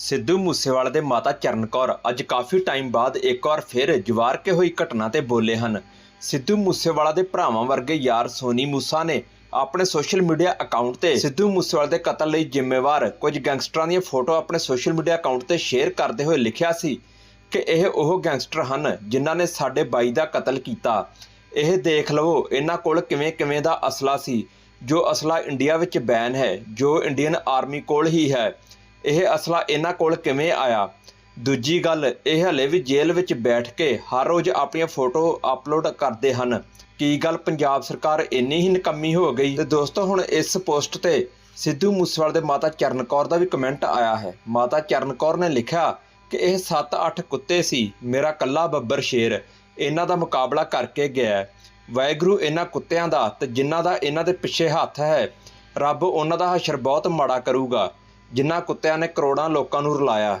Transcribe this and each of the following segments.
ਸਿੱਧੂ ਮੂਸੇਵਾਲੇ ਦੇ ਮਾਤਾ ਚਰਨ ਕੌਰ ਅੱਜ ਕਾਫੀ ਟਾਈਮ ਬਾਅਦ ਇੱਕ ਵਾਰ ਫਿਰ ਜਵਾਰ ਕੇ ਹੋਈ ਘਟਨਾ ਤੇ ਬੋਲੇ ਹਨ। ਸਿੱਧੂ ਮੂਸੇਵਾਲਾ ਦੇ ਭਰਾਵਾਂ ਵਰਗੇ ਯਾਰ ਸੋਨੀ ਮੂਸਾ ਨੇ ਆਪਣੇ ਸੋਸ਼ਲ ਮੀਡੀਆ ਅਕਾਊਂਟ ਤੇ ਸਿੱਧੂ ਮੂਸੇਵਾਲੇ ਦੇ ਕਤਲ ਲਈ ਜ਼ਿੰਮੇਵਾਰ ਕੁਝ ਗੈਂਗਸਟਰਾਂ ਦੀਆਂ ਫੋਟੋ ਆਪਣੇ ਸੋਸ਼ਲ ਮੀਡੀਆ ਅਕਾਊਂਟ ਤੇ ਸ਼ੇਅਰ ਕਰਦੇ ਹੋਏ ਲਿਖਿਆ ਸੀ ਕਿ ਇਹ ਉਹ ਗੈਂਗਸਟਰ ਹਨ ਜਿਨ੍ਹਾਂ ਨੇ ਸਾਡੇ ਬਾਈ ਦਾ ਕਤਲ ਕੀਤਾ। ਇਹ ਦੇਖ ਲਵੋ, ਇਹਨਾਂ ਕੋਲ ਕਿਵੇਂ ਕਿਵੇਂ ਦਾ ਅਸਲਾ ਸੀ, ਜੋ ਅਸਲਾ ਇੰਡੀਆ ਵਿੱਚ ਬੈਨ ਹੈ, ਜੋ ਇੰਡੀਅਨ ਆਰਮੀ ਕੋਲ ਹੀ ਹੈ। ਇਹ ਅਸਲਾ ਇਹਨਾਂ ਕੋਲ ਕਿਵੇਂ ਆਇਆ? ਦੂਜੀ ਗੱਲ, ਇਹ ਹਲੇ ਵੀ ਜੇਲ੍ਹ ਵਿੱਚ ਬੈਠ ਕੇ ਹਰ ਰੋਜ਼ ਆਪਣੀਆਂ ਫੋਟੋ ਅਪਲੋਡ ਕਰਦੇ ਹਨ। ਕੀ ਗੱਲ ਪੰਜਾਬ ਸਰਕਾਰ ਇੰਨੀ ਹੀ ਨਿਕੰਮੀ ਹੋ ਗਈ? ਤੇ ਦੋਸਤੋ, ਹੁਣ ਇਸ ਪੋਸਟ ਤੇ ਸਿੱਧੂ ਮੂਸੇਵਾਲੇ ਦੇ ਮਾਤਾ ਚਰਨ ਕੌਰ ਦਾ ਵੀ ਕਮੈਂਟ ਆਇਆ ਹੈ। ਮਾਤਾ ਚਰਨ ਕੌਰ ਨੇ ਲਿਖਿਆ ਕਿ ਇਹ 7-8 ਕੁੱਤੇ ਸੀ, ਮੇਰਾ ਕੱਲਾ ਬੱਬਰ ਸ਼ੇਰ। ਇਹਨਾਂ ਦਾ ਮੁਕਾਬਲਾ ਕਰਕੇ ਗਿਆ ਹੈ। ਵਾਹਿਗੁਰੂ ਇਹਨਾਂ ਕੁੱਤਿਆਂ ਦਾ ਤੇ ਜਿਨ੍ਹਾਂ ਦਾ ਇਹਨਾਂ ਦੇ ਪਿੱਛੇ ਹੱਥ ਹੈ, ਰੱਬ ਉਹਨਾਂ ਦਾ ਹਸ਼ਰ ਬਹੁਤ ਮਾੜਾ ਕਰੂਗਾ। ਜਿਨ੍ਹਾਂ ਕੁੱਤਿਆਂ ਨੇ ਕਰੋੜਾਂ ਲੋਕਾਂ ਨੂੰ ਰੁਲਾਇਆ।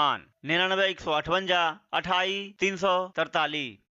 99 158 28 343